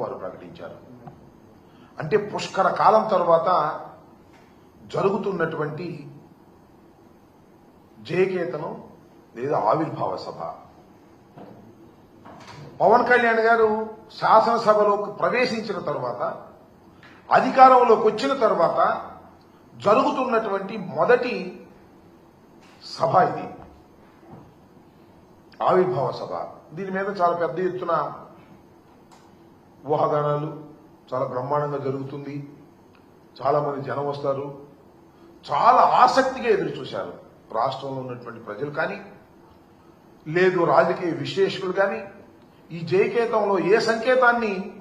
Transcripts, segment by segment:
వారు ప్రకటించారు. అంటే పుష్కర కాలం తర్వాత జరుగుతున్నటువంటి జయకేతనం లేదా ఆవిర్భావ సభ. పవన్ కళ్యాణ్ గారు శాసనసభలోకి ప్రవేశించిన తర్వాత అధికారంలోకి వచ్చిన తర్వాత జరుగుతున్నటువంటి మొదటి సభ ఇది. ఆవిర్భావ సభ. దీని మీద చాలా పెద్ద ఎత్తున ఊహాగానాలు చాలా బ్రహ్మాండంగా జరుగుతుంది. చాలా మంది జనం వస్తారు. చాలా ఆసక్తిగా ఎదురు చూశారు రాష్ట్రంలో ఉన్నటువంటి ప్రజలు కానీ లేదు రాజకీయ విశ్లేషకులు కానీ ఈ జయకేతంలో ఏ సంకేతాన్ని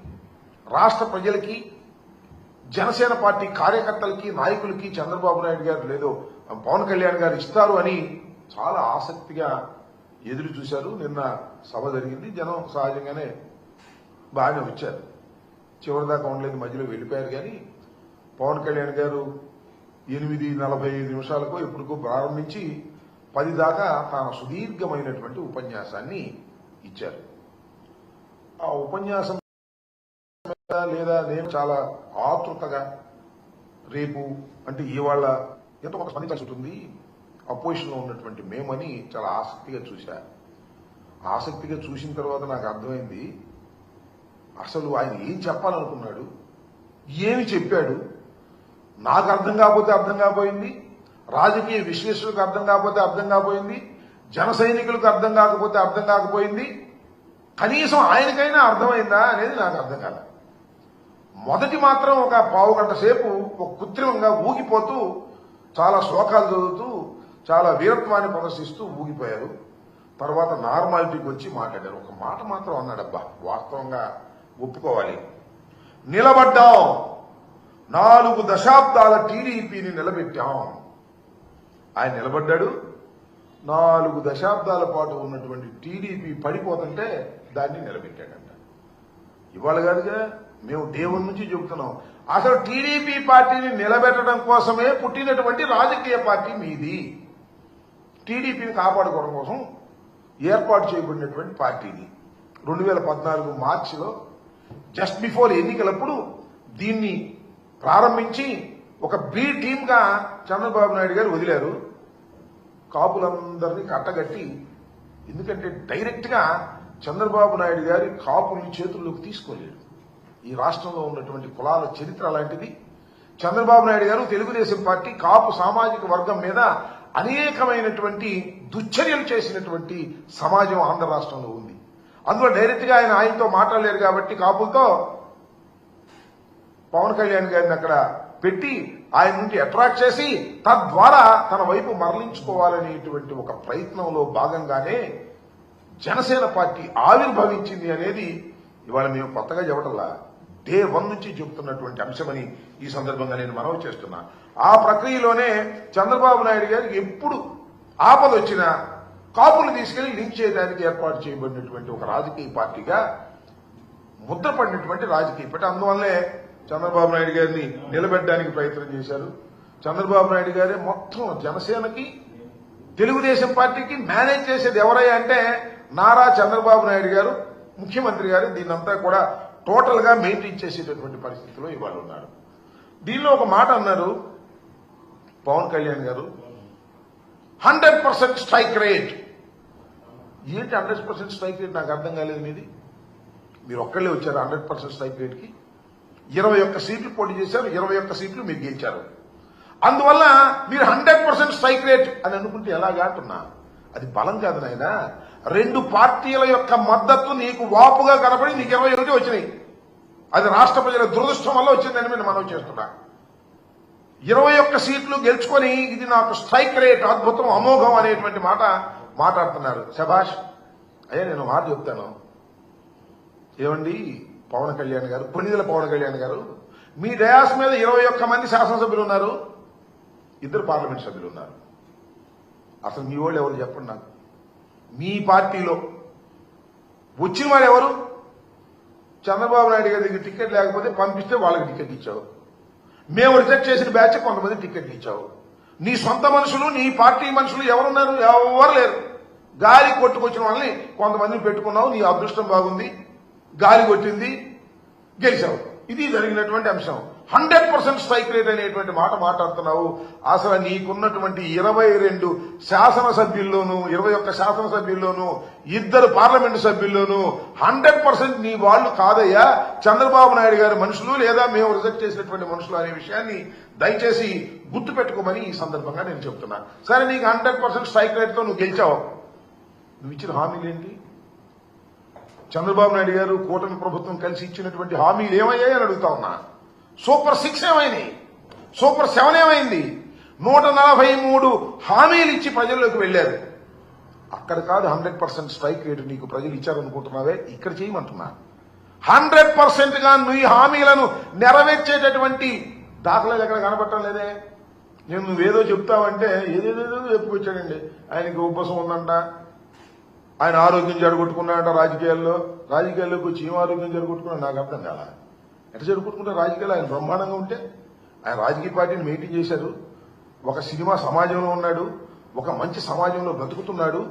రాష్ట్ర ప్రజలకి జనసేన పార్టీ కార్యకర్తలకి నాయకులకి చంద్రబాబు నాయుడు గారు లేదో పవన్ కళ్యాణ్ గారు ఇస్తారు అని చాలా ఆసక్తిగా ఎదురు చూశారు. నిన్న సభ జరిగింది. జనం సహజంగానే బాగానే వచ్చారు. చివరిదాకా ఉండలేదు మధ్యలో వెళ్ళిపోయారు కానీ పవన్ కళ్యాణ్ గారు ఎనిమిది నలభై ఐదు నిమిషాలకు ఎప్పటికో ప్రారంభించి పది దాకా తన సుదీర్ఘమైనటువంటి ఉపన్యాసాన్ని ఇచ్చారు. ఆ ఉపన్యాసం లేదా నేను చాలా ఆతృతగా రేపు అంటే ఇవాళ ఎంతో కొంత స్పందించాల్సి ఉంటుంది. అపోజిషన్లో ఉన్నటువంటి మేమని చాలా ఆసక్తిగా చూశా. ఆసక్తిగా చూసిన తర్వాత నాకు అర్థమైంది అసలు ఆయన ఏం చెప్పాలనుకున్నాడు? ఏమి చెప్పాడు? నాకు అర్థం కాకపోతే అర్థం కాపోయింది రాజకీయ విశ్లేషకులకు అర్థం కాకపోతే అర్థం కాపోయింది జన సైనికులకు అర్థం కాకపోతే అర్థం కాకపోయింది. కనీసం ఆయనకైనా అర్థమైందా అనేది నాకు అర్థం కాల. మొదటి మాత్రం ఒక పావు గంట సేపు ఒక కృత్రిమంగా ఊగిపోతూ చాలా శ్లోకాలు చదువుతూ చాలా వీరత్వాన్ని ప్రదర్శిస్తూ ఊగిపోయారు. తర్వాత నార్మాలిటీకి వచ్చి మాట్లాడారు. ఒక మాట మాత్రం అన్నాడబ్బా వాస్తవంగా ఒప్పుకోవాలి. నిలబడ్డాం. నాలుగు దశాబ్దాల టీడీపీని నిలబెట్టాం. ఆయన నిలబడ్డాడు. నాలుగు దశాబ్దాల పాటు ఉన్నటువంటి టీడీపీ పడిపోతుంటే దాన్ని నిలబెట్టాడంట. ఇవాళ కాదుగా మేము దేవుడి నుంచి చెబుతున్నాం. అసలు టీడీపీ పార్టీని నిలబెట్టడం కోసమే పుట్టినటువంటి రాజకీయ పార్టీ మీది. టీడీపీని కాపాడుకోవడం కోసం ఏర్పాటు చేయబడినటువంటి పార్టీది రెండు వేల పద్నాలుగు మార్చిలో జస్ట్ బిఫోర్ ఎన్నికలప్పుడు దీన్ని ప్రారంభించి ఒక బి టీమ్గా చంద్రబాబు నాయుడు గారు వదిలారు. కాపులందరినీ కట్టగట్టి ఎందుకంటే డైరెక్ట్గా చంద్రబాబు నాయుడు గారి కాపుల్ని చేతుల్లోకి తీసుకోలేడు ఈ రాష్ట్రంలో ఉన్నటువంటి కులాల చరిత్ర అలాంటిది. చంద్రబాబు నాయుడు గారు తెలుగుదేశం పార్టీ కాపు సామాజిక వర్గం మీద అనేకమైనటువంటి దుశ్చర్యలు చేసినటువంటి సమాజం ఆంధ్ర రాష్ట్రంలో ఉంది. అందులో డైరెక్ట్గా ఆయన ఆయనతో మాట్లాడలేరు కాబట్టి కాపులతో పవన్ కళ్యాణ్ గారిని అక్కడ పెట్టి ఆయన నుండి అట్రాక్ట్ చేసి తద్వారా తన వైపు మరలించుకోవాలనేటువంటి ఒక ప్రయత్నంలో భాగంగానే జనసేన పార్టీ ఆవిర్భవించింది అనేది ఇవాళ మేము కొత్తగా చెప్పటంలా డే వన్ నుంచి చెబుతున్నటువంటి అంశమని ఈ సందర్భంగా నేను మనవి చేస్తున్నా. ఆ ప్రక్రియలోనే చంద్రబాబు నాయుడు గారికి ఎప్పుడు ఆపద వచ్చినా కాపులు తీసుకెళ్ళి లింక్ చేయడానికి ఏర్పాటు చేయబడినటువంటి ఒక రాజకీయ పార్టీగా ముద్రపడినటువంటి రాజకీయ పార్టీ. అందువల్లే చంద్రబాబు నాయుడు గారిని నిలబెట్టడానికి ప్రయత్నం చేశారు. చంద్రబాబు నాయుడు గారే మొత్తం జనసేనకి తెలుగుదేశం పార్టీకి మేనేజ్ చేసేది ఎవరయ్యా అంటే నారా చంద్రబాబు నాయుడు గారు ముఖ్యమంత్రి గారు. దీన్నంతా కూడా టోటల్గా మెయింటైన్ చేసేటటువంటి పరిస్థితిలో ఇవాళ ఉన్నారు. దీనిలో ఒక మాట అన్నారు Pawan Kalyan garu. Hundred percent strike rate ఏంటి హండ్రెడ్ పర్సెంట్ స్ట్రైక్ రేట్? నాకు అర్థం కాలేదు మీది. మీరు ఒక్కళ్ళే వచ్చారు హండ్రెడ్ పర్సెంట్ స్ట్రైక్ రేట్కి. ఇరవై ఒక్క సీట్లు పోటీ చేశారు ఇరవై ఒక్క సీట్లు మీరు గెలిచారు. అందువల్ల మీరు హండ్రెడ్ పర్సెంట్ స్ట్రైక్ రేట్ అని అనుకుంటే ఎలాగా అంటున్నా? అది బలం కాదు నాయన. రెండు పార్టీల యొక్క మద్దతు నీకు వాపుగా కనపడి నీకు ఇరవై ఒకటి వచ్చినాయి. అది రాష్ట్ర ప్రజల దురదృష్టం వల్ల వచ్చిందని నేను మనం చేస్తున్నా. ఇరవై ఒక్క సీట్లు గెలుచుకొని ఇది నాకు స్ట్రైక్ రేట్ అద్భుతం అమోఘం అనేటువంటి మాట మాట్లాడుతున్నారు. శభాష్. అయ్యా నేను మాట చెప్తాను. ఏమండి? పవన్ కళ్యాణ్ గారు పొన్నిదల పవన్ కళ్యాణ్ గారు మీ డయాస్ మీద ఇరవై ఒక్క మంది శాసనసభ్యులు ఉన్నారు ఇద్దరు పార్లమెంట్ సభ్యులు ఉన్నారు. అసలు మీ వాళ్ళు ఎవరు చెప్పండి నాకు? మీ పార్టీలో వచ్చిన వాళ్ళు ఎవరు? చంద్రబాబు నాయుడు గారి దగ్గర టికెట్ లేకపోతే పంపిస్తే వాళ్ళకి టికెట్ ఇచ్చావు మేము రిజెక్ట్ చేసిన బ్యాచ్ కొంతమంది టికెట్ ఇచ్చావు నీ సొంత మనుషులు నీ పార్టీ మనుషులు ఎవరున్నారు? ఎవరు లేరు. గాలి కొట్టుకొచ్చిన వాళ్ళని కొంతమందిని పెట్టుకున్నావు నీ అదృష్టం బాగుంది గాలి కొట్టింది గెలిచావు. ఇది జరిగినటువంటి అంశం. హండ్రెడ్ పర్సెంట్ స్ట్రైక్ రేట్ అనేటువంటి మాట మాట్లాడుతున్నావు. అసలు నీకున్నటువంటి ఇరవై రెండు శాసనసభ్యుల్లోనూ ఇరవై ఒక్క శాసనసభ్యుల్లోనూ ఇద్దరు పార్లమెంటు సభ్యుల్లోనూ హండ్రెడ్ పర్సెంట్ నీ వాళ్ళు కాదయ్యా. చంద్రబాబు నాయుడు గారి మనుషులు లేదా మేము రిజెక్ట్ చేసినటువంటి మనుషులు అనే విషయాన్ని దయచేసి గుర్తు పెట్టుకోమని ఈ సందర్భంగా నేను చెప్తున్నా. సరే నీకు హండ్రెడ్ పర్సెంట్ స్ట్రైక్ రేట్తో నువ్వు గెలిచావు. నువ్వు ఇచ్చిన హామీలు ఏంటి? చంద్రబాబు నాయుడు గారు కూటమి ప్రభుత్వం కలిసి ఇచ్చినటువంటి హామీలు ఏమయ్యాయి అని అడుగుతా ఉన్నా. సూపర్ సిక్స్ ఏమైంది? సూపర్ సెవెన్ ఏమైంది? నూట నలభై మూడు హామీలు ఇచ్చి ప్రజల్లోకి వెళ్ళారు అక్కడ కాదు హండ్రెడ్ పర్సెంట్ స్ట్రైక్ రేటు నీకు ప్రజలు ఇచ్చారనుకుంటున్నావే? ఇక్కడ చేయమంటున్నా. హండ్రెడ్ పర్సెంట్గా నువ్వు ఈ హామీలను నెరవేర్చేటటువంటి దాఖలాలు ఎక్కడ కనబడటం లేదే? నేను నువ్వేదో చెప్తావంటే ఏదేదేదో చెప్పుకొచ్చాడండి. ఆయనకి ఉపసం ఉందంట. ఆయన ఆరోగ్యం జడగొట్టుకున్నాడంట రాజకీయాల్లో. రాజకీయాల్లోకి వచ్చి ఏం ఆరోగ్యం జడగొట్టుకున్నాడు నాకు అర్థం కాల. ఎట్లా జరుగుకుంటే రాజకీయాలు? ఆయన బ్రహ్మాండంగా ఉంటే ఆయన రాజకీయ పార్టీని మెయింటైన్ చేశారు. ఒక సినిమా సమాజంలో ఉన్నాడు. ఒక మంచి సమాజంలో బ్రతుకుతున్నాడు.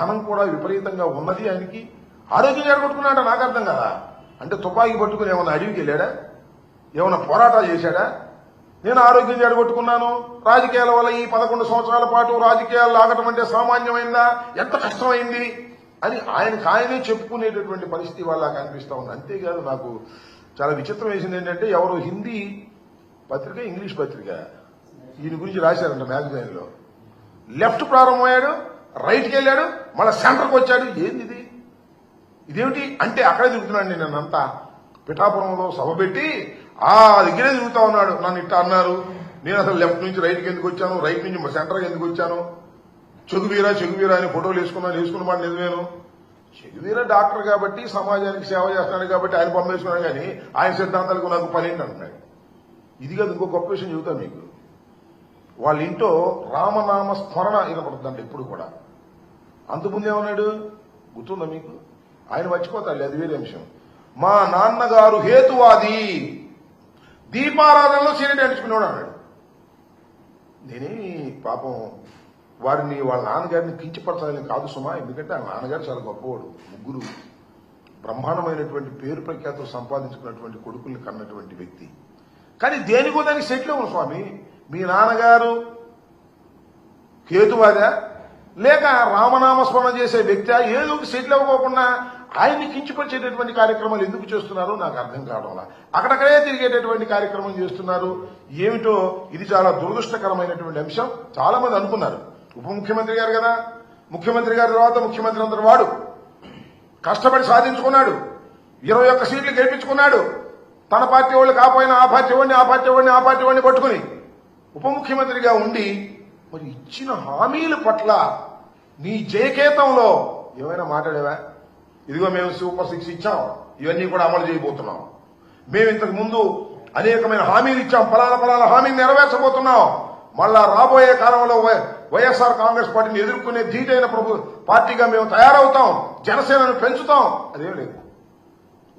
ధనం కూడా విపరీతంగా ఉన్నది ఆయనకి. ఆరోగ్యం జడగొట్టుకున్నాడ నాకు అర్థం కదా అంటే తుపాకీ పట్టుకుని ఏమైనా అడవికి వెళ్ళాడా? ఏమైనా పోరాటాలు చేశాడా? నేను ఆరోగ్యం జరగొట్టుకున్నాను. రాజకీయాల వల్ల ఈ పదకొండు సంవత్సరాల పాటు రాజకీయాలు లాగటం అంటే సామాన్యమైందా? ఎంత కష్టమైంది? అని ఆయనకు ఆయనే చెప్పుకునేటటువంటి పరిస్థితి వాళ్ళ కనిపిస్తూ ఉంది. అంతేకాదు నాకు చాలా విచిత్రం వేసింది ఏంటంటే ఎవరు హిందీ పత్రిక ఇంగ్లీష్ పత్రిక ఈయన గురించి రాశారంట మ్యాగజైన్లో లెఫ్ట్ ప్రారంభమయ్యాడు రైట్కి వెళ్ళాడు మళ్ళీ సెంటర్కి వచ్చాడు. ఏంది ఇది? ఇదేమిటి? అంటే అక్కడే తిరుగుతున్నాడు నేను నన్నంతా పిఠాపురంలో సభ పెట్టి ఆ దగ్గరే తిరుగుతా ఉన్నాడు. నన్ను ఇట్ట అన్నారు. నేను అసలు లెఫ్ట్ నుంచి రైట్కి ఎందుకు వచ్చాను? రైట్ నుంచి సెంటర్కి ఎందుకు వచ్చాను? చెగువీరా చెగువీరా అని ఫోటోలు వేసుకున్నాను వేసుకున్న మాట నిజమేను చెగువీరా డాక్టర్ కాబట్టి సమాజానికి సేవ చేస్తున్నాడు కాబట్టి ఆయన పంపేసుకున్నాడు కానీ ఆయన సిద్ధాంతాలకు నాకు పని ఏంటి అంటున్నాడు. ఇది కాదు ఇంకో గొప్ప విషయం చెబుతాను మీకు. వాళ్ళ ఇంట్లో రామనామ స్మరణ వినపడుతుందంట ఎప్పుడు కూడా. అంతకుముందు ఏమన్నాడు? గుర్తుందా మీకు? ఆయన మర్చిపోతాడు అది వేరే అంశం మా నాన్నగారు హేతువాది. దీపారాధనలో సీరియట్ అంటించుకునేవాడు అన్నాడు. నేనేమి పాపం వారిని వాళ్ళ నాన్నగారిని కించపరచాలని కాదు సుమా ఎందుకంటే ఆ నాన్నగారు చాలా గొప్పవాడు ముగ్గురు బ్రహ్మాండమైనటువంటి పేరు ప్రఖ్యాతులు సంపాదించుకున్నటువంటి కొడుకుల్ని కన్నటువంటి వ్యక్తి. కానీ దేనికో దానికి సెటిల్ అవ్వను స్వామి. మీ నాన్నగారు కేతువాదా? లేక రామనామస్మరణ చేసే వ్యక్తి ఏదో ఒక సెటిల్ అవ్వకోకుండా ఆయన్ని కించపరిచేటటువంటి కార్యక్రమాలు ఎందుకు చేస్తున్నారు? నాకు అర్థం కావడంలా అక్కడక్కడే తిరిగేటటువంటి కార్యక్రమం చేస్తున్నారు. ఏమిటో ఇది చాలా దురదృష్టకరమైనటువంటి అంశం. చాలా మంది అనుకున్నారు. ఉప ముఖ్యమంత్రి గారు కదా? ముఖ్యమంత్రి గారి తర్వాత ముఖ్యమంత్రి అందరు వాడు. కష్టపడి సాధించుకున్నాడు. ఇరవై ఒక్క సీట్లు గెలిపించుకున్నాడు. తన పార్టీ వాళ్ళు కాపోయినా ఆ పార్టీ వాడిని ఆ పార్టీ వాడిని ఆ పార్టీ వాడిని పట్టుకుని ఉప ముఖ్యమంత్రిగా ఉండి మరి ఇచ్చిన హామీల పట్ల నీ జయకేతంలో ఏమైనా మాట్లాడేవా? ఇదిగో మేము సూపర్ సిక్స్ ఇచ్చాం. ఇవన్నీ కూడా అమలు చేయబోతున్నాం. మేము ఇంతకు ముందు అనేకమైన హామీలు ఇచ్చాం. ఫలానా ఫలానా హామీని నెరవేర్చబోతున్నాం. మళ్ళా రాబోయే కాలంలో వైఎస్ఆర్ కాంగ్రెస్ పార్టీని ఎదుర్కొనే ధీటైన ప్రభు పార్టీగా మేము తయారవుతాం. జనసేనను పెంచుతాం. అదేం లేదు.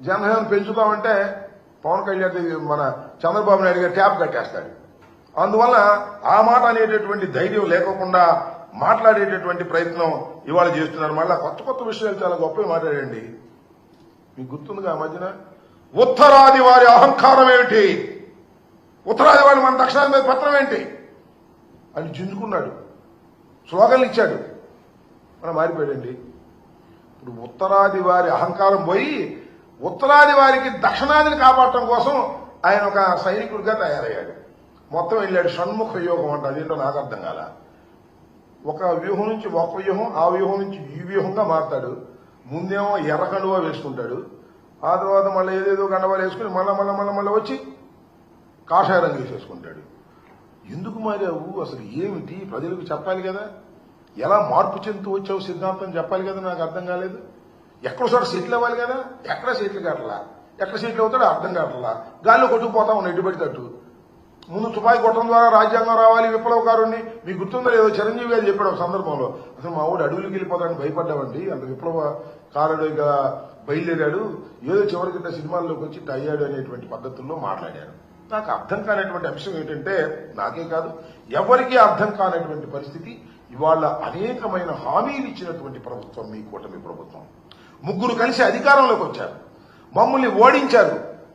జనసేనను పెంచుతామంటే పవన్ కళ్యాణ్ మన చంద్రబాబు నాయుడు గారు ట్యాప్ కట్టేస్తాడు అందువల్ల ఆ మాట అనేటటువంటి ధైర్యం లేకుండా మాట్లాడేటటువంటి ప్రయత్నం ఇవాళ చేస్తున్నారు. మళ్ళా కొత్త కొత్త విషయాలు చాలా గొప్పవి మాట్లాడండి. మీకు గుర్తుందిగా ఆ మధ్యన? ఉత్తరాది వారి అహంకారం ఏమిటి? ఉత్తరాది వారి మన దక్షిణాది మీద పత్రం ఏంటి? అని చిందుకున్నాడు స్లోగన్లు ఇచ్చాడు. మనం మారిపోయాడండి. ఇప్పుడు ఉత్తరాది వారి అహంకారం పోయి ఉత్తరాది వారికి దక్షిణాదిని కాపాడటం కోసం ఆయన ఒక సైనికుడిగా తయారయ్యాడు. మొత్తం వెళ్ళాడు. షణ్ముఖ యోగం అంట. దీంట్లో నాకు అర్థం కాల. ఒక వ్యూహం నుంచి ఒక వ్యూహం ఆ వ్యూహం నుంచి ఈ వ్యూహంగా మారుతాడు. ముందేమో ఎర్ర కండువా వేసుకుంటాడు. ఆ తర్వాత మళ్ళీ ఏదేదో కండవాలు వేసుకుని మళ్ళీ మళ్ళీ మళ్ళీ మళ్ళీ వచ్చి కాషాయ రంగు వేసేసుకుంటాడు. ఎందుకు మారావు? అసలు ఏమిటి? ప్రజలకు చెప్పాలి కదా. ఎలా మార్పు చెందుతూ వచ్చావు సిద్ధాంతం? చెప్పాలి కదా నాకు అర్థం కాలేదు. ఎక్కడ చోట సెటిల్ అవ్వాలి కదా? ఎక్కడ సీట్లు కట్టలా? ఎక్కడ సీట్లు అవుతాడో అర్థం కావట్లా? గాల్లో కొట్టుకుపోతా ఉన్నాడు ఎటుబడి పడితట్టు ముందు తుపాయి కొట్టడం ద్వారా రాజ్యాంగం రావాలి విప్లవకారుణ్ణి. మీకు గుర్తుందో లేదో చిరంజీవి గారు చెప్పాడు ఒక సందర్భంలో. అసలు మా ఊడు అడవులకి వెళ్ళిపోతాడని భయపడ్డామండి. అంత విప్లవకారుడిగా బయలుదేరాడు. ఏదో చివరికి సినిమాల్లోకి వచ్చి ఇట్ట అయ్యాడు అనేటువంటి పద్ధతుల్లో మాట్లాడాడు. నాకు అర్థం కానటువంటి అంశం ఏంటంటే నాకే కాదు ఎవరికీ అర్థం కానటువంటి పరిస్థితి ఇవాళ అనేకమైన హామీలు ఇచ్చినటువంటి ప్రభుత్వం మీ కూటమి ప్రభుత్వం. ముగ్గురు కలిసి అధికారంలోకి వచ్చారు. మమ్మల్ని ఓడించారు.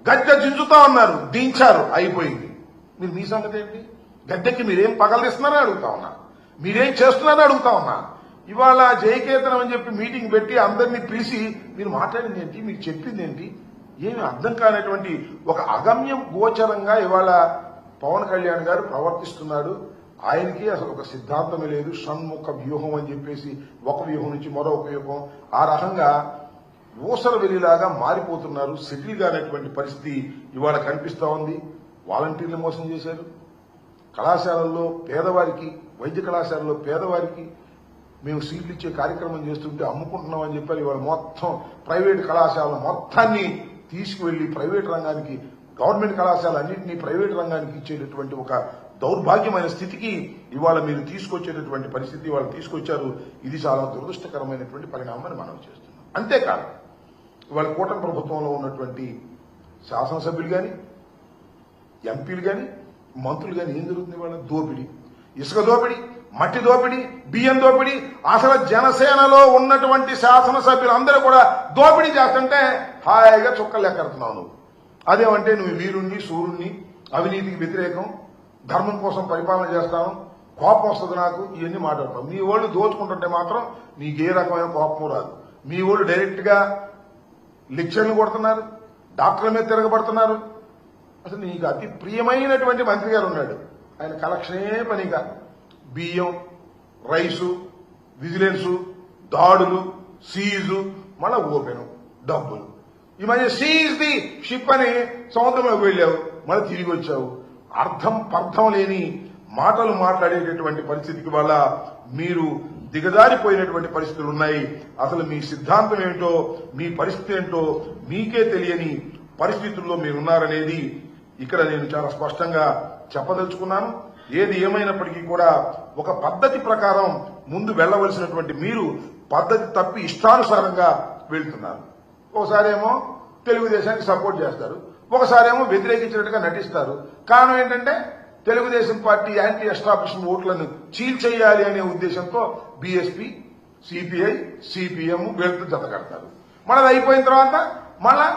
గద్దె జుంజుతా ఉన్నారు. దించారు. అయిపోయింది. మీరు మీ సంగతి ఏంటి? గద్దెకి మీరేం పగలదిస్తున్నారని అడుగుతా ఉన్నా. మీరేం చేస్తున్నారని అడుగుతా ఉన్నా. ఇవాళ జయకేతనం అని చెప్పి మీటింగ్ పెట్టి అందరినీ పిలిచి మీరు మాట్లాడింది ఏంటి? మీరు చెప్పింది ఏంటి? ఏమి అర్థం కానటువంటి ఒక అగమ్యం గోచరంగా ఇవాళ పవన్ కళ్యాణ్ గారు ప్రవర్తిస్తున్నాడు. ఆయనకి అసలు ఒక సిద్ధాంతమే లేదు. షణ్ముఖ వ్యూహం అని చెప్పేసి ఒక వ్యూహం నుంచి మరొక వ్యూహం. ఆ రకంగా ఊసర వెలిలాగా మారిపోతున్నారు. సెటిల్ కానటువంటి పరిస్థితి ఇవాళ కనిపిస్తూ ఉంది. వాలంటీర్లు మోసం చేశారు. కళాశాలల్లో పేదవారికి వైద్య కళాశాలలో పేదవారికి మేము సీట్లు ఇచ్చే కార్యక్రమం చేస్తుంటే అమ్ముకుంటున్నామని చెప్పారు. ఇవాళ మొత్తం ప్రైవేట్ కళాశాల మొత్తాన్ని తీసుకువెళ్ళి ప్రైవేట్ రంగానికి గవర్నమెంట్ కళాశాల అన్నింటినీ ప్రైవేట్ రంగానికి ఇచ్చేటటువంటి ఒక దౌర్భాగ్యమైన స్థితికి ఇవాళ మీరు తీసుకొచ్చేటటువంటి పరిస్థితి ఇవాళ తీసుకొచ్చారు. ఇది చాలా దురదృష్టకరమైనటువంటి పరిణామాన్ని మనం చేస్తున్నాం. అంతేకాదు ఇవాళ కూటమి ప్రభుత్వంలో ఉన్నటువంటి శాసనసభ్యులు కానీ ఎంపీలు కానీ మంత్రులు కానీ ఏం జరుగుతుంది వాళ్ళ దోపిడీ. ఇసుక దోపిడీ. మట్టి దోపిడీ బియ్యం దోపిడీ అసలు జనసేనలో ఉన్నటువంటి శాసనసభ్యులు అందరూ కూడా దోపిడీ చేస్తుంటే హాయిగా చుక్కలు ఎక్కడుతున్నావు నువ్వు. అదేమంటే నువ్వు వీరుణ్ణి సూర్యుణ్ణి అవినీతికి వ్యతిరేకం ధర్మం కోసం పరిపాలన చేస్తాను కోపం వస్తుంది నాకు ఇవన్నీ మాట్లాడతాం మీ వాళ్ళు దోచుకుంటుంటే మాత్రం నీకు ఏ రకమైన కోపం రాదు. మీ వాళ్ళు డైరెక్ట్గా లెక్చర్లు కొడుతున్నారు డాక్టర్ల మీద తిరగబడుతున్నారు. అసలు నీకు అతి ప్రియమైనటువంటి మంత్రి గారు ఉన్నాడు. ఆయన కలెక్షనే పనిగా. బియ్యం రైసు విజిలెన్సు దాడులు సీజు మళ్ళా ఓపెన్ డబ్బులు. ఈ మధ్య సీజ్ ది షిప్ అని సముద్రంలోకి వెళ్ళావు మళ్ళీ తిరిగి వచ్చావు. అర్థం పర్థం లేని మాటలు మాట్లాడేటటువంటి పరిస్థితికి వల్ల మీరు దిగజారిపోయినటువంటి పరిస్థితులు ఉన్నాయి. అసలు మీ సిద్ధాంతం ఏంటో మీ పరిస్థితి ఏంటో మీకే తెలియని పరిస్థితుల్లో మీరున్నారనేది ఇక్కడ నేను చాలా స్పష్టంగా చెప్పదలుచుకున్నాను. ఏది ఏమైనప్పటికీ కూడా ఒక పద్ధతి ప్రకారం ముందు వెళ్ళవలసినటువంటి మీరు పద్ధతి తప్పి ఇష్టానుసారంగా వెళ్తున్నారు. ఒకసారి ఏమో తెలుగుదేశానికి సపోర్ట్ చేస్తారు. ఒకసారి ఏమో వ్యతిరేకించినట్టుగా నటిస్తారు. కారణం ఏంటంటే తెలుగుదేశం పార్టీ యాంటీ ఎస్టాబ్లిష్మెంట్ ఓట్లను చీల్చేయాలి అనే ఉద్దేశంతో బీఎస్పీ సిపిఐ సిపిఎం వీళ్ళతో జత కడతారు. మనది అయిపోయిన తర్వాత మళ్ళా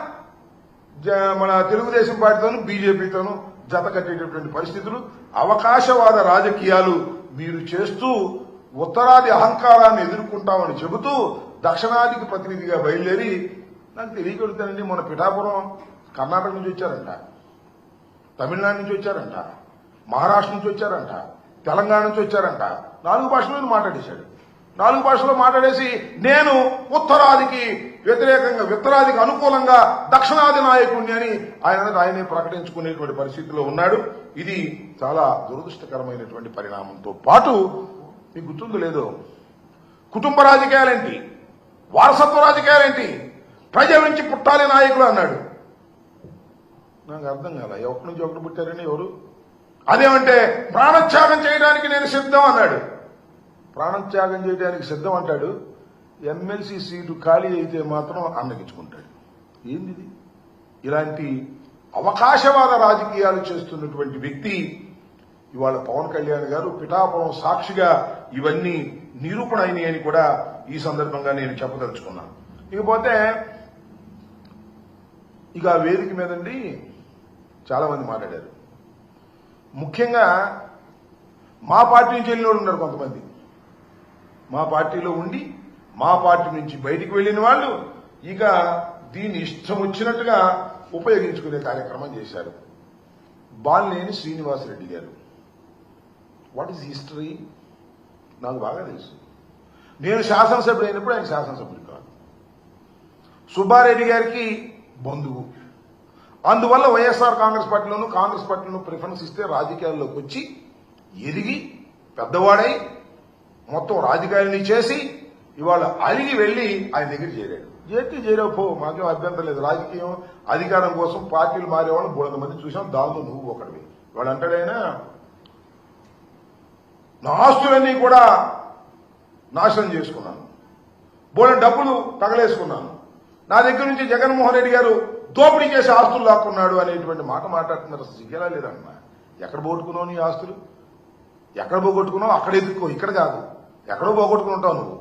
మన తెలుగుదేశం పార్టీతోనూ బీజేపీతోనూ జత కట్టేటటువంటి పరిస్థితులు అవకాశవాద రాజకీయాలు మీరు చేస్తూ ఉత్తరాది అహంకారాన్ని ఎదుర్కొంటామని చెబుతూ దక్షిణాదికి ప్రతినిధిగా బయలుదేరి నాకు తెలియగలుగుతానండి మన పిఠాపురం కర్ణాటక నుంచి వచ్చారంట తమిళనాడు నుంచి వచ్చారంట మహారాష్ట్ర నుంచి వచ్చారంట తెలంగాణ నుంచి వచ్చారంట నాలుగు భాషల్లో మాట్లాడేశాడు. నాలుగు భాషలో మాట్లాడేసి నేను ఉత్తరాదికి వ్యతిరేకంగా ఉత్తరాదికి అనుకూలంగా దక్షిణాది నాయకుడిని అని ఆయన ఆయనే ప్రకటించుకునేటువంటి పరిస్థితిలో ఉన్నాడు. ఇది చాలా దురదృష్టకరమైనటువంటి పరిణామంతో పాటు మీకు గుర్తుందో లేదో కుటుంబ రాజకీయాలేంటి? వారసత్వ రాజకీయాలేంటి? ప్రజల నుంచి పుట్టాలి నాయకులు అన్నాడు. నాకు అర్థం కాల. ఎవరి నుంచి ఒకటి పుట్టారని ఎవరు? అదేమంటే ప్రాణత్యాగం చేయడానికి నేను సిద్ధం అన్నాడు. ప్రాణత్యాగం చేయడానికి సిద్ధం అంటాడు ఎమ్మెల్సీ సీటు ఖాళీ అయితే మాత్రం అన్నగించుకుంటాడు. ఏంది ఇలాంటి అవకాశవాద రాజకీయాలు చేస్తున్నటువంటి వ్యక్తి ఇవాళ పవన్ కళ్యాణ్ గారు పిఠాపురం సాక్షిగా ఇవన్నీ నిరూపణ అయినాయి అని కూడా ఈ సందర్భంగా నేను చెప్పదలుచుకున్నాను. ఇకపోతే ఇక ఆ వేదిక మీదండి చాలా మంది మాట్లాడారు. ముఖ్యంగా మా పార్టీ నుంచి వెళ్ళిన వాళ్ళు ఉన్నారు కొంతమంది. మా పార్టీలో ఉండి మా పార్టీ నుంచి బయటికి వెళ్ళిన వాళ్ళు ఇక దీన్ని ఇష్టం వచ్చినట్టుగా ఉపయోగించుకునే కార్యక్రమం చేశారు. బాలినేని శ్రీనివాసరెడ్డి గారు. వాట్ ఈస్ హిస్టరీ నాకు బాగా తెలుసు. నేను శాసనసభ్యుడు అయినప్పుడు ఆయన శాసనసభ్యుడు కాదు. సుబ్బారెడ్డి గారికి బంధువు. అందువల్ల వైఎస్ఆర్ కాంగ్రెస్ పార్టీలోను కాంగ్రెస్ పార్టీలోను ప్రిఫరెన్స్ ఇస్తే రాజకీయాల్లోకి వచ్చి ఎదిగి పెద్దవాడై మొత్తం రాజకీయాలని చేసి ఇవాళ అలిగి వెళ్ళి ఆయన దగ్గర చేరాడు. చేస్తే చేరావు పో మాకేం అభ్యంతరం లేదు. రాజకీయం అధికారం కోసం పార్టీలు మారేవాళ్ళు బోడంత మంది చూసాం దానిలో నువ్వు ఒకటివి వాడు అంటాడైనా? నా ఆస్తులన్నీ కూడా నాశనం చేసుకున్నాను. బోలెం డబ్బులు తగలేసుకున్నాను. నా దగ్గర నుంచి జగన్మోహన్ రెడ్డి గారు దోపిడీ చేసి ఆస్తులు లాక్కున్నాడు అనేటువంటి మాట మాట్లాడుతున్నారు. అసలు సిగ్గేలా లేదమ్మా. ఎక్కడ పోగొట్టుకున్నావు నీ ఆస్తులు? ఎక్కడ పోగొట్టుకున్నావు? అక్కడ ఎదుర్కో. ఇక్కడ కాదు. ఎక్కడో పోగొట్టుకుంటావు నువ్వు.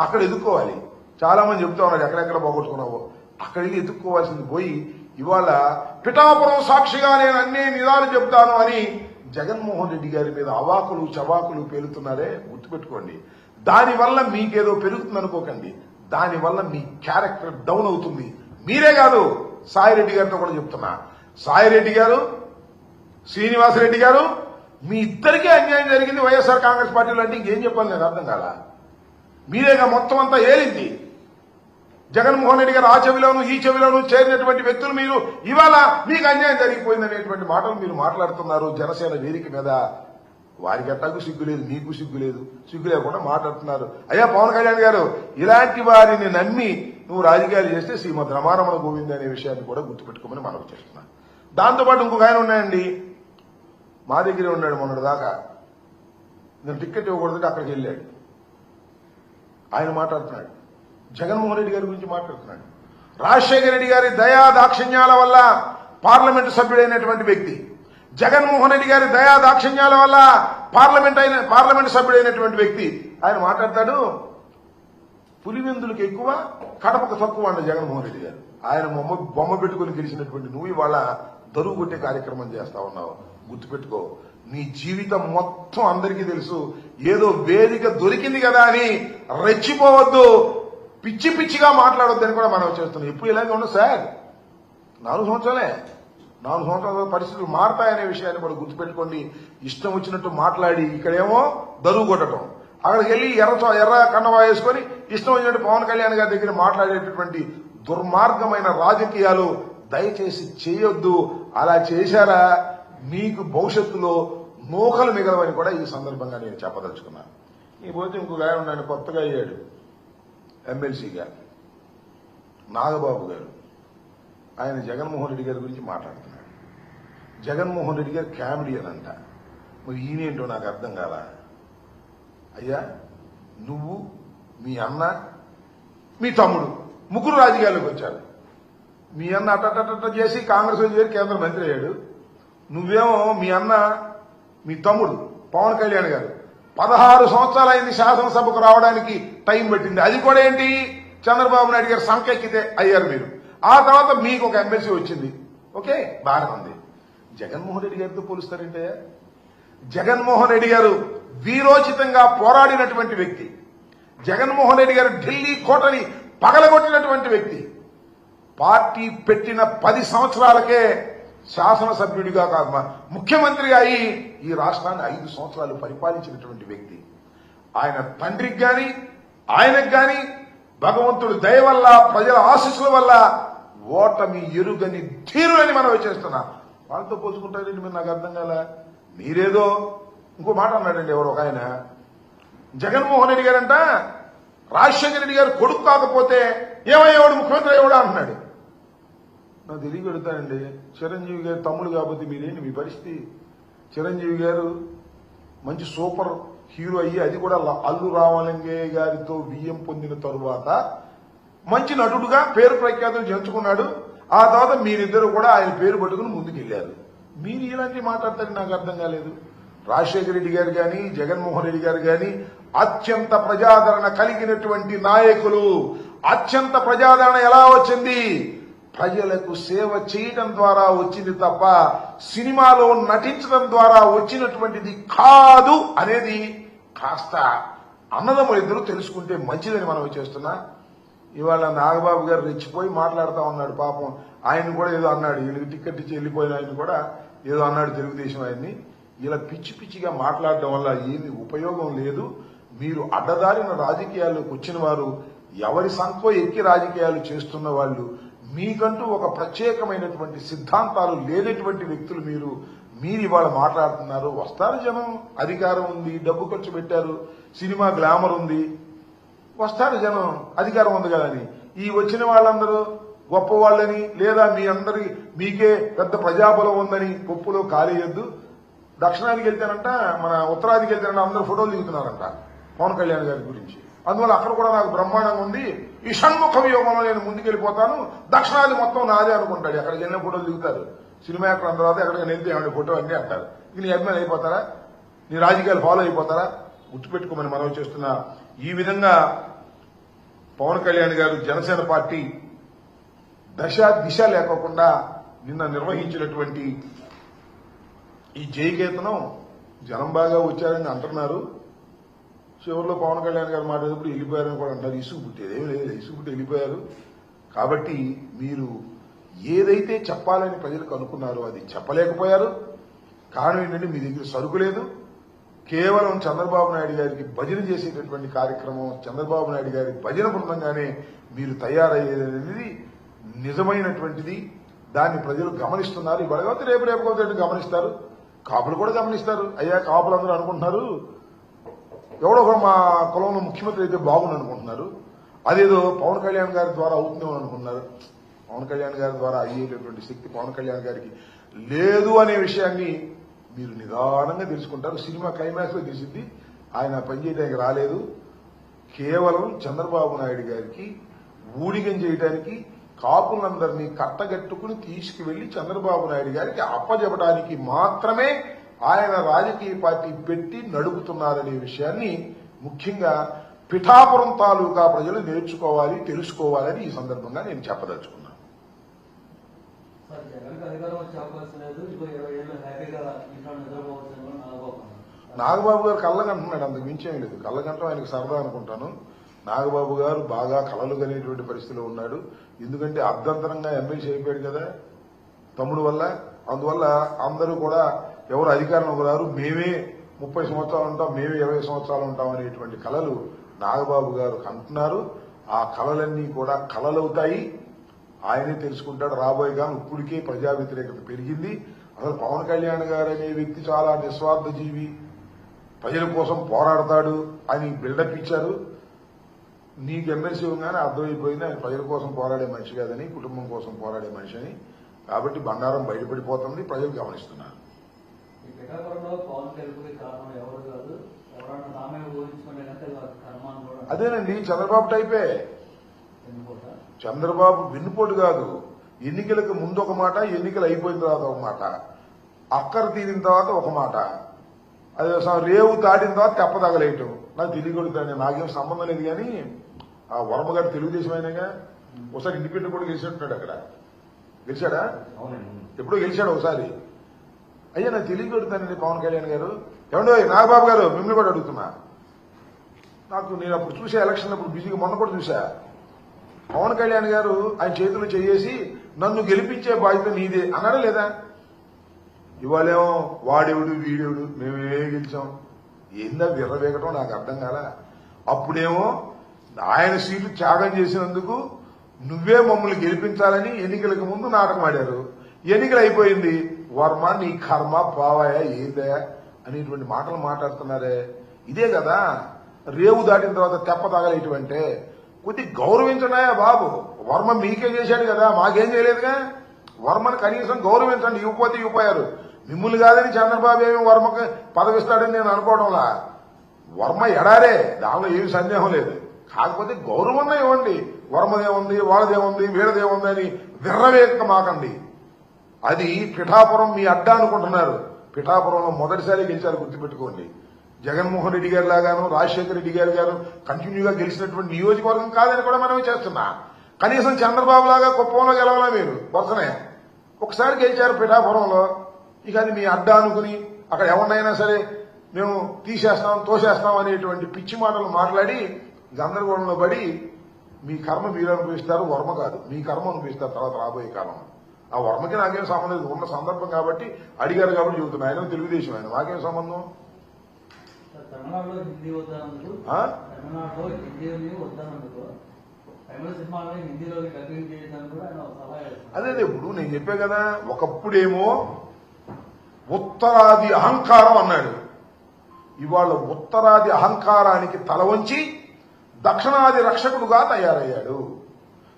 అక్కడ ఎదుర్కోవాలి. చాలా మంది చెప్తా ఉన్నారు ఎక్కడెక్కడ పోగొట్టుకున్నావో. వెళ్ళి ఎదుక్కోవాల్సింది పోయి ఇవాళ పిఠాపురం సాక్షిగా నేను అన్ని నిజాలు చెప్తాను అని జగన్మోహన్ రెడ్డి గారి మీద అవాకులు చవాకులు పేలుతున్నారే? గుర్తుపెట్టుకోండి. దానివల్ల మీకేదో పెరుగుతుంది అనుకోకండి. దానివల్ల మీ క్యారెక్టర్ డౌన్ అవుతుంది. మీరే కాదు సాయిరెడ్డి గారితో కూడా చెప్తున్నా. సాయిరెడ్డి గారు శ్రీనివాసరెడ్డి గారు మీ ఇద్దరికీ అన్యాయం జరిగింది వైఎస్ఆర్ కాంగ్రెస్ పార్టీలో అంటే ఇంకేం చెప్పాలి నేను అర్థం కాల? మీరేగా మొత్తం అంతా ఏలింది. జగన్మోహన్ రెడ్డి గారు ఆ చెవిలోను ఈ చెవిలోను చేరినటువంటి వ్యక్తులు మీరు. ఇవాళ మీకు అన్యాయం జరిగిపోయింది అనేటువంటి మాటలు మీరు మాట్లాడుతున్నారు జనసేన వేదిక మీద. వారికి ఎట్టాకు సిగ్గు లేదు మీకు సిగ్గు లేదు సిగ్గు లేకుండా మాట్లాడుతున్నారు. అయ్యా పవన్ కళ్యాణ్ గారు ఇలాంటి వారిని నమ్మి నువ్వు రాజకీయాలు చేస్తే శ్రీమద్ రమారమణ గోవింద్ అనే విషయాన్ని కూడా గుర్తుపెట్టుకోమని మనవి చేస్తున్నా దాంతోపాటు ఇంకొక ఆయన ఉన్నాయండి మా దగ్గరే ఉన్నాడు మొన్నటి దాకా. నేను టిక్కెట్ ఇవ్వకూడదు అక్కడికి వెళ్ళాడు. ఆయన మాట్లాడుతున్నాడు. జగన్మోహన్ రెడ్డి గారి గురించి మాట్లాడుతున్నాడు. రాజశేఖర రెడ్డి గారి దయా దాక్షిణ్యాల వల్ల పార్లమెంటు సభ్యుడైనటువంటి వ్యక్తి. జగన్మోహన్ రెడ్డి గారి దయా దాక్షిణ్యాల వల్ల పార్లమెంట్ అయిన పార్లమెంట్ సభ్యుడైనటువంటి వ్యక్తి. ఆయన మాట్లాడతాడు పులివెందులకు ఎక్కువ కడపకు తక్కువ అన్న జగన్మోహన్ రెడ్డి గారు. ఆయన బొమ్మ బొమ్మ పెట్టుకుని గెలిచినటువంటి నువ్వు ఇవాళ దరువు కొట్టే కార్యక్రమం చేస్తా ఉన్నావు. గుర్తుపెట్టుకో నీ జీవితం మొత్తం అందరికీ తెలుసు. ఏదో వేదిక దొరికింది కదా అని రెచ్చిపోవద్దు. పిచ్చి పిచ్చిగా మాట్లాడొద్దని కూడా మనం చేస్తున్నాం. ఎప్పుడు ఇలాగే ఉండదు సార్. నాలుగు సంవత్సరాలే. నాలుగు సంవత్సరాల పరిస్థితులు మారతాయనే విషయాన్ని కూడా గుర్తుపెట్టుకోండి. ఇష్టం వచ్చినట్టు మాట్లాడి ఇక్కడేమో దరువు కొట్టడం అక్కడికి వెళ్ళి ఎర్ర ఎర్ర కన్నవా వేసుకొని ఇష్టం వచ్చినట్టు పవన్ కళ్యాణ్ గారి దగ్గర మాట్లాడేటటువంటి దుర్మార్గమైన రాజకీయాలు దయచేసి చేయొద్దు. అలా చేశారా? మీకు భవిష్యత్తులో మోకలు మిగలవని కూడా ఈ సందర్భంగా నేను చెప్పదలుచుకున్నాను ఈ పోతే ఇంకొక ఆయన ఉన్నాడు కొత్తగా అయ్యాడు. ఎమ్మెల్సీగా. నాగబాబు గారు. ఆయన జగన్మోహన్ రెడ్డి గారి గురించి మాట్లాడుతున్నాడు. జగన్మోహన్ రెడ్డి గారు కామెడియన్ అంట. మరి ఈయనేంటో నాకు అర్థం కాల. అయ్యా నువ్వు మీ అన్న మీ తమ్ముడు ముగ్గురు రాజకీయాల్లోకి వచ్చారు. మీ అన్న అట్ట చేసి కాంగ్రెస్లో చేరి కేంద్ర మంత్రి అయ్యాడు. నువ్వేమో మీ అన్న మీ తమ్ముడు పవన్ కళ్యాణ్ గారు. పదహారు సంవత్సరాలైంది శాసనసభకు రావడానికి టైం పెట్టింది. అది కూడా ఏంటి? చంద్రబాబు నాయుడు గారు సంకెక్కితే అయ్యారు మీరు. ఆ తర్వాత మీకు ఒక ఎమ్మెల్సీ వచ్చింది. ఓకే? బాగానే ఉంది. జగన్మోహన్ రెడ్డి గారితో పోలుస్తారంటే? జగన్మోహన్ రెడ్డి గారు వీరోచితంగా పోరాడినటువంటి వ్యక్తి. జగన్మోహన్ రెడ్డి గారు ఢిల్లీ కోటని పగలగొట్టినటువంటి వ్యక్తి. పార్టీ పెట్టిన పది సంవత్సరాలకే శాసనసభ్యుడిగా కాదు ముఖ్యమంత్రి ముఖ్యమంత్రిగా అయి ఈ రాష్ట్రాన్ని ఐదు సంవత్సరాలు పరిపాలించినటువంటి వ్యక్తి. ఆయన తండ్రికి గాని ఆయనకు గాని భగవంతుడి దయ వల్ల ప్రజల ఆశీస్సుల వల్ల ఓటమి ఎరుగని ధీరులని మనం చేస్తున్నా. వాళ్ళతో పోల్చుకుంటారండి మీరు? నాకు అర్థం కాల. మీరేదో ఇంకో మాట అన్నాడండి ఎవరు ఒక ఆయన. జగన్మోహన్ రెడ్డి గారంట రాజశేఖర రెడ్డి గారు కొడుకు కాకపోతే ఏమయ్యేవాడు? ముఖ్యమంత్రి అయ్యేవాడు? అంటున్నాడు. నాకు తెలియగలుగుతానండి చిరంజీవి గారు తమ్ముడు కాబట్టి మీరేంటి మీ పరిస్థితి? చిరంజీవి గారు మంచి సూపర్ హీరో అయ్యి అది కూడా అల్లు రామలింగయ్య గారితో బియ్యం పొందిన తరువాత మంచి నటుడుగా పేరు ప్రఖ్యాతులు చేర్చుకున్నాడు. ఆ తర్వాత మీరిద్దరు కూడా ఆయన పేరు పట్టుకుని ముందుకెళ్ళారు మీరు ఇలాంటి మాట్లాడతారని నాకు అర్థం కాలేదు. రాజశేఖర రెడ్డి గారు కానీ జగన్మోహన్ రెడ్డి గారు కానీ అత్యంత ప్రజాదరణ కలిగినటువంటి నాయకులు. అత్యంత ప్రజాదరణ ఎలా వచ్చింది? ప్రజలకు సేవ చేయడం ద్వారా వచ్చింది తప్ప సినిమాలో నటించడం ద్వారా వచ్చినటువంటిది కాదు అనేది కాస్త అన్నదమ్ములు ఇద్దరు తెలుసుకుంటే మంచిదని మనం చేస్తున్నా. ఇవాళ నాగబాబు గారు రెచ్చిపోయి మాట్లాడుతా ఉన్నాడు పాపం. ఆయన కూడా ఏదో అన్నాడు వీళ్ళకి టిక్కెట్ ఇచ్చి వెళ్ళిపోయిన ఆయన కూడా ఏదో అన్నాడు తెలుగుదేశం ఆయన్ని. ఇలా పిచ్చి పిచ్చిగా మాట్లాడడం వల్ల ఏమి ఉపయోగం లేదు. మీరు అడ్డదారిన రాజకీయాల్లోకి వచ్చిన వారు ఎవరి సంఖో ఎక్కి రాజకీయాలు చేస్తున్న వాళ్ళు మీకంటూ ఒక ప్రత్యేకమైనటువంటి సిద్ధాంతాలు లేనటువంటి వ్యక్తులు మీరు మీరు ఇవాళ మాట్లాడుతున్నారు. వస్తారు జనం. అధికారం ఉంది. డబ్బు ఖర్చు పెట్టారు. సినిమా గ్లామర్ ఉంది. వస్తారు జనం. అధికారం ఉంది కదని. ఈ వచ్చిన వాళ్ళందరూ గొప్ప వాళ్ళని లేదా మీ అందరి మీకే పెద్ద ప్రజాబలం ఉందని పప్పులో కాలేయద్దు దక్షిణానికి వెళ్తానంట మన ఉత్తరాదికి వెళ్తానంట అందరూ ఫోటోలు దిగుతున్నారంట. పవన్ కళ్యాణ్ గారి గురించి. అందువల్ల అక్కడ కూడా నాకు బ్రహ్మాండంగా ఉంది. ఈ షణ్ముఖ వ్యూహంలో నేను ముందుకెళ్ళిపోతాను. దక్షిణాది మొత్తం నాదే అనుకుంటాడు. ఎక్కడికి వెళ్ళిన ఫోటోలు దిగుతారు. సినిమా ఎక్కడ తర్వాత ఎక్కడికి వెళ్తే ఏమైనా ఫోటో అన్నీ అంటారు. ఇక నీ అభిమానులు అయిపోతారా? నీ రాజకీయాలు ఫాలో అయిపోతారా? గుర్తుపెట్టుకోమని మనం చేస్తున్నా ఈ విధంగా పవన్ కళ్యాణ్ గారు జనసేన పార్టీ దశ దిశ లేకోకుండా నిన్న నిర్వహించినటువంటి ఈ జయకేతనం జనం బాగా వచ్చారని అంటున్నారు. చివరిలో పవన్ కళ్యాణ్ గారు మాట్లాడేటప్పుడు వెళ్ళిపోయారని కూడా అంటారు. ఇసుగు పుట్టేది ఏమి లేదు ఇసుగు పుట్టి వెళ్ళిపోయారు. కాబట్టి మీరు ఏదైతే చెప్పాలని ప్రజలకు అనుకున్నారో అది చెప్పలేకపోయారు. కారణం ఏంటంటే మీ దగ్గర సరుకు లేదు. కేవలం చంద్రబాబు నాయుడు గారికి భజన చేసేటటువంటి కార్యక్రమం చంద్రబాబు నాయుడు గారి భజన బృందంగానే మీరు తయారయ్యేది నిజమైనటువంటిది. దాన్ని ప్రజలు గమనిస్తున్నారు. ఇవాళ కాకపోతే రేపు రేపు కాకపోతే గమనిస్తారు. కాపులు కూడా గమనిస్తారు. అయ్యా కాపులు అందరూ అనుకుంటున్నారు. ఎవడో ఒకడు మా కులంలో ముఖ్యమంత్రి అయితే బాగుంది అనుకుంటున్నారు. అదేదో పవన్ కళ్యాణ్ గారి ద్వారా అవుతుందేమో అనుకున్నారు పవన్ కళ్యాణ్ గారి ద్వారా అయ్యేటటువంటి శక్తి పవన్ కళ్యాణ్ గారికి లేదు అనే విషయాన్ని మీరు నిదానంగా తెలుసుకుంటారు. సినిమా క్లైమాక్స్లో తెలిసింది ఆయన పనిచేయడానికి రాలేదు. కేవలం చంద్రబాబు నాయుడు గారికి ఊడిగం చేయడానికి కాపులందరినీ కట్టగట్టుకుని తీసుకువెళ్ళి చంద్రబాబు నాయుడు గారికి అప్పజెప్పడానికి మాత్రమే ఆయన రాజకీయ పార్టీ పెట్టి నడుపుతున్నారనే విషయాన్ని ముఖ్యంగా పిఠాపురం తాలూకా ప్రజలు నేర్చుకోవాలి తెలుసుకోవాలని ఈ సందర్భంగా నేను చెప్పదలుచుకున్నాను. నాగబాబు గారు కళ్ళగంటున్నాడు అంతకు మించేం లేదు. కళ్ళగంటం ఆయనకు సరదా అనుకుంటాను. నాగబాబు గారు బాగా కలలు కనేటువంటి పరిస్థితిలో ఉన్నాడు. ఎందుకంటే అర్ధంతరంగా ఎమ్మెల్సీ అయిపోయాడు కదా తమ్ముడు వల్ల. అందువల్ల అందరూ కూడా ఎవరు అధికారంలోకి రారు? మేమే ముప్పై సంవత్సరాలు ఉంటాం మేమే ఇరవై సంవత్సరాలు ఉంటాం అనేటువంటి కళలు నాగబాబు గారు కంటున్నారు. ఆ కళలన్నీ కూడా కళలవుతాయి. ఆయనే తెలుసుకుంటాడు రాబోయే కాలం ఇప్పటికే ప్రజా వ్యతిరేకత పెరిగింది. అసలు పవన్ కళ్యాణ్ గారు అనే వ్యక్తి చాలా నిస్వార్థ జీవి ప్రజల కోసం పోరాడతాడు అని బిల్డప్ ఇచ్చారు. నీకు ఎమ్మెల్సీ ఉండగానే అర్థమైపోయింది ఆయన ప్రజల కోసం పోరాడే మనిషి కాదని కుటుంబం కోసం పోరాడే మనిషి అని. కాబట్టి బండారం బయటపడిపోతుంది ప్రజలు గమనిస్తున్నారు. ఈ పిఠాపురంలో పవన్ గెలుపుకి కారణం ఎవరు కాదు. ఎవరన్నా తామే కర్మాన్ని కూడా అదేనండి చంద్రబాబు టైపే. చంద్రబాబు వెన్నుపోటు కాదు. ఎన్నికలకు ముందు ఒక మాట ఎన్నికలు అయిపోయిన తర్వాత ఒక మాట. అక్కర తీరిన తర్వాత ఒక మాట. అది రేవు దాటిన తర్వాత తెప్పదగలేయటం నాకు తెలియకూడదు నాకేం సంబంధం లేదు కానీ ఆ వర్మ గారు తెలుగుదేశం అయినాగా ఒకసారి ఇండిపెండెంట్ కూడా గెలిచినట్టున్నాడు అక్కడ. గెలిచాడా? అవునండి. ఎప్పుడో గెలిచాడు ఒకసారి. అయ్యా నాకు తెలియకూడదండి పవన్ కళ్యాణ్ గారు. ఏమండో నాగబాబు గారు మిమ్మల్ని కూడా అడుగుతున్నా. నాకు నేను అప్పుడు చూసా ఎలక్షన్ అప్పుడు బిజీగా మొన్న కూడా చూసా. పవన్ కళ్యాణ్ గారు ఆయన చేతులు చేసి నన్ను గెలిపించే బాధ్యత నీదే. అన్నాడా లేదా? ఇవాళేమో వాడెవడు వీడెవడు మేమే గెలిచాం. ఏందా విర్రవేగటం? నాకు అర్థం కాల? అప్పుడేమో ఆయన సీట్లు త్యాగం చేసినందుకు నువ్వే మమ్మల్ని గెలిపించాలని ఎన్నికలకు ముందు నాటకం ఆడారు. ఎన్నికలు అయిపోయింది. వర్మ నీ కర్మ పావాయ ఏదే అనేటువంటి మాటలు మాట్లాడుతున్నారే. ఇదే కదా రేవు దాటిన తర్వాత తెప్ప తగలేటువంటి. కొద్ది గౌరవించడాయా బాబు? వర్మ మీకే చేశాడు కదా మాకేం చేయలేదుగా? వర్మను కనీసం గౌరవించండి ఇవ్వకపోతే ఇవ్వపోయారు మిమ్మల్ని కాదని చంద్రబాబు ఏమి వర్మకు పదవిస్తాడని నేను అనుకోవడంలా? వర్మ ఎడారే దానిలో ఏమి సందేహం లేదు. కాకపోతే గౌరవం ఇవ్వండి? వర్మదేముంది వాళ్ళదేముంది వీళ్ళదేముంది అని విర్రవేక మాకండి. అది పిఠాపురం మీ అడ్డా అనుకుంటున్నారు. పిఠాపురంలో మొదటిసారి గెలిచారు గుర్తుపెట్టుకోండి. జగన్మోహన్ రెడ్డి గారు లాగాను రాజశేఖర రెడ్డి గారు గారు కంటిన్యూగా గెలిచినటువంటి నియోజకవర్గం కాదని కూడా మనమే చేస్తున్నా. కనీసం చంద్రబాబు లాగా కుప్పంలో గెలవాలా మీరు వరుసనే. ఒకసారి గెలిచారు పిఠాపురంలో ఇక అది మీ అడ్డా అనుకుని అక్కడ ఎవరినైనా సరే మేము తీసేస్తాం తోసేస్తాం అనేటువంటి పిచ్చి మాటలు మాట్లాడి గందరగోళంలో పడి మీ కర్మ మీరు అనుభవిస్తారు వర్మ కాదు. మీ కర్మ అనుభవిస్తారు తర్వాత రాబోయే కాలం ఆ వర్మకి నాకేం సంబంధం లేదు. ఉన్న సందర్భం కాబట్టి అడిగారు కాబట్టి చెబుతున్నా. ఆయన తెలుగుదేశం ఆయన. నాకేం సంబంధం? అదే ఇప్పుడు నేను చెప్పే కదా ఒకప్పుడేమో ఉత్తరాది అహంకారం అన్నాడు. ఇవాళ ఉత్తరాది అహంకారానికి తల వంచి దక్షిణాది రక్షకుడుగా తయారయ్యాడు.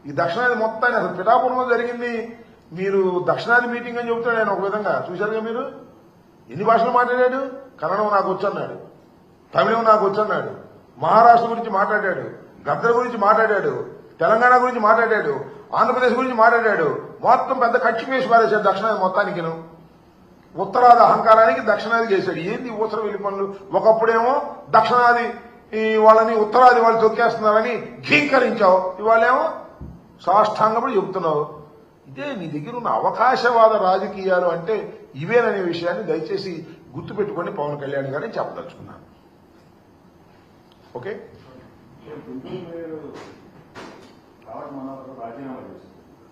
ఈ దక్షిణాది మొత్తాన్ని అసలు పిఠాపురంలో జరిగింది. మీరు దక్షిణాది మీటింగ్ అని చెబుతాడు ఆయన ఒక విధంగా. చూశారుగా మీరు? ఎన్ని భాషలు మాట్లాడాడు? కన్నడం నాకు వచ్చన్నాడు. తమిళం నాకు వచ్చన్నాడు. మహారాష్ట్ర గురించి మాట్లాడాడు. గద్దర్ గురించి మాట్లాడాడు. తెలంగాణ గురించి మాట్లాడాడు. ఆంధ్రప్రదేశ్ గురించి మాట్లాడాడు. మొత్తం పెద్ద కక్షి వేసి పారేశాడు దక్షిణాది మొత్తానికి ఉత్తరాది అహంకారానికి దక్షిణాది చేశాడు. ఏంది ఊసర వెళ్ళి పనులు? ఒకప్పుడేమో దక్షిణాది వాళ్ళని ఉత్తరాది వాళ్ళు తొక్కేస్తున్నారని ఘీంకరించావు. ఇవాళేమో సాష్టాంగపడి చెబుతున్నావు. ఇదే నీ దగ్గర ఉన్న అవకాశవాద రాజకీయాలు అంటే ఇవేననే విషయాన్ని దయచేసి గుర్తుపెట్టుకొని పవన్ కళ్యాణ్ గారిని చెప్పదలుచుకున్నాను. ఓకే?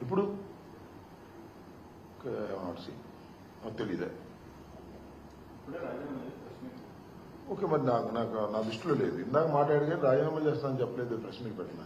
ఇప్పుడు? తెలీదా. ఓకే మరి నాకు నాకు నా దృష్టిలో లేదు. ఇందాక మాట్లాడితే రాజీనామా చేస్తానని చెప్పలేదు ప్రెస్ పెట్టినా